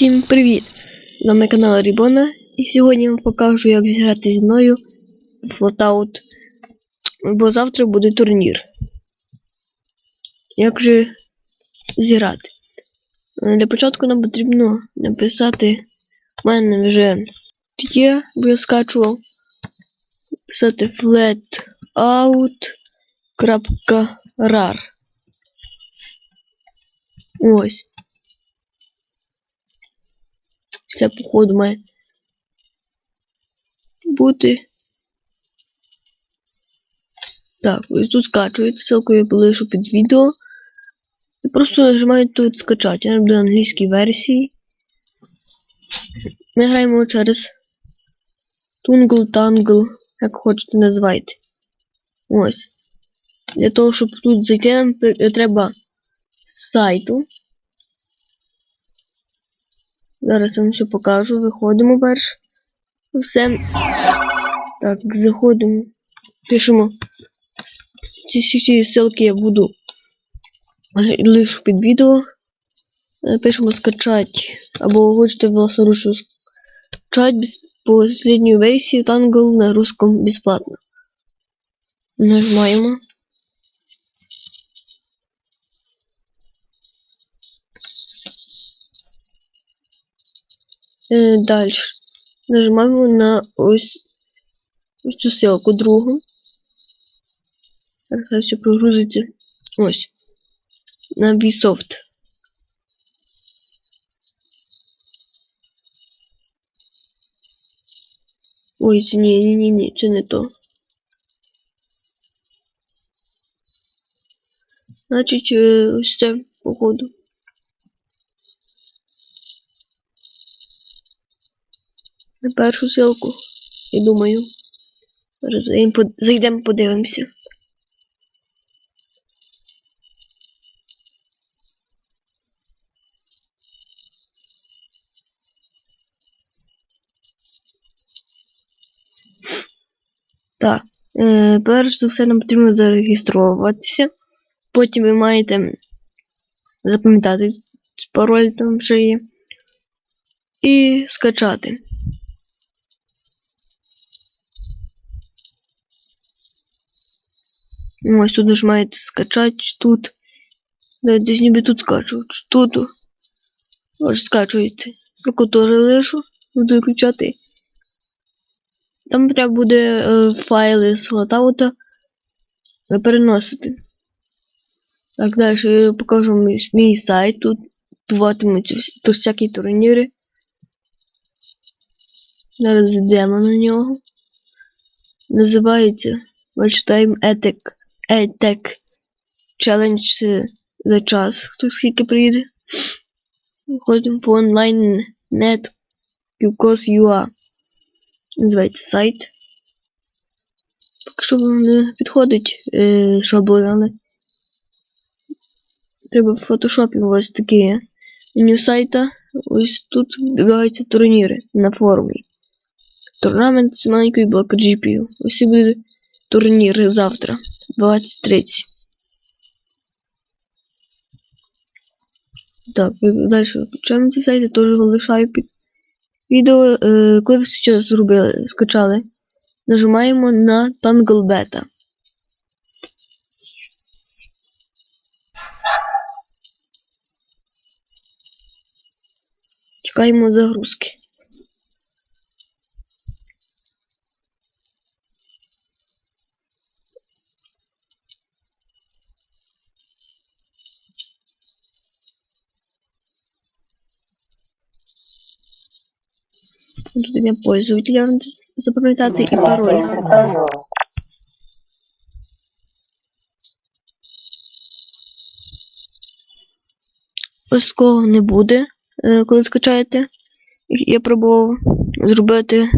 Всім привіт! З вами канал Рібона і сьогодні я вам покажу як зіграти зі мною в Flatout, бо завтра буде турнір. Як же зіграти? Е, Для початку нам потрібно написати в мене вже є, бо я скачував. Писати flatout.rar Ось. Це, походу, має бути. Так, ось тут скачуєте, ссылку я полишу під відео. І просто нажимаєте тут скачати. Я буду англійській версії. Ми граємо через Tungle Tangle, як хочете називайте. Ось. Для того, щоб тут зайти, нам треба сайту. Зараз вам все покажу. Виходимо перш. Все. Так, заходимо. Пишемо. Ці всі ссылки я буду лишу під відео. Е, Пишемо скачать. Або хочете власноручно скачать без последнюю версию Tangle на русском бесплатно. Нажимаємо. Е, Далі. Нажимаємо на ось, ось цю ссылку другу. Зараз все прогрузиться. Ось. На Bsoft. Ой, ні, ні, ні, ні, це не то. Значить, е, ось це, походу. На першу ссылку. Я думаю. Зайдемо подивимося. Так. Е, перш за все нам потрібно зареєструватися. Потім ви маєте запам'ятати пароль там вже є. І скачати. Ось тут нажимаєте скачати тут. Да, Десь ніби тут скачу. чи Тут. Ось скачуєте. Теж лишу. Буду виключати. Там треба буде е, файли з латаута переносити. Так, далі я покажу мій, мій сайт. Тут буватимуть тут всякі турніри. Зараз йдемо на нього. Називається Watch Time Ethic Ethic Challenge е, за час. Хто скільки приїде. Ходимо по онлайн net UA. Називається сайт. Поки що вам не підходить е, шаблон, але треба в фотошопі ось таке меню сайта. Ось тут відбуваються турніри на форумі. Турнамент з маленької блока GPU. Ось і буде турнір завтра, 20.30. Так, далі включаємо ці сайти, теж залишаю під відео. Е, коли ви все зробили, скачали, нажимаємо на Tangle Beta. Чекаємо загрузки. Тут ім'я пользователя запам'ятати і пароль. Ось такого не буде, е, коли скачаєте. Я пробував зробити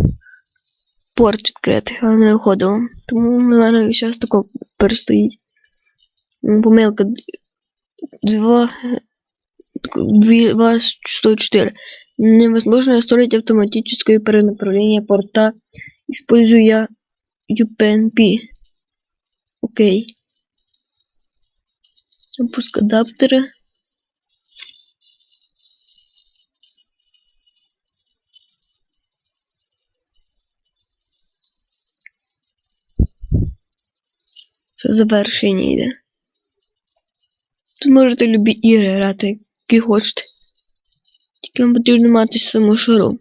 порт відкрити, але не виходило. Тому в мене зараз тако перестоїть. Помилка 2, ВАЗ Невозможно настроить автоматическое перенаправление порта, используя UPnP. Окей. Запуск адаптера. Це завершення йде. Тут можете любі ігри. Тільки вам потрібно мати саму шару.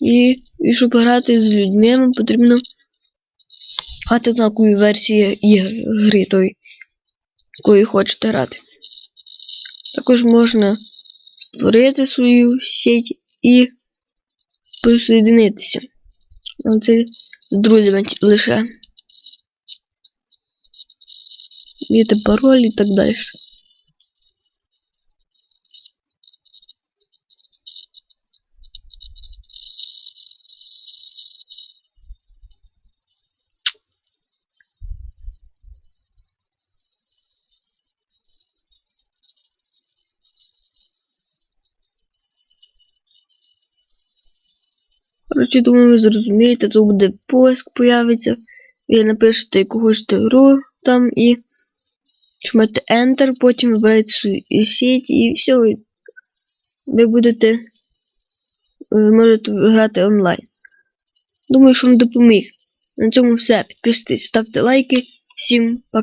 І, і щоб грати з людьми, вам потрібно грати однакові версії ігр, гри той, якої хочете грати. Також можна створити свою сеть і присоединитися. Але це з друзями лише. Ввійте пароль і так далі. Коротше, думаю, ви зрозумієте, тут буде поиск появиться. Ви напишете, яку хочете гру там і жмете Enter, потім вибираєте сеть і все. ви- будете ви можете грати онлайн. Думаю, що вам допоміг. На цьому все. Підписуйтесь, ставте лайки. Всім пока.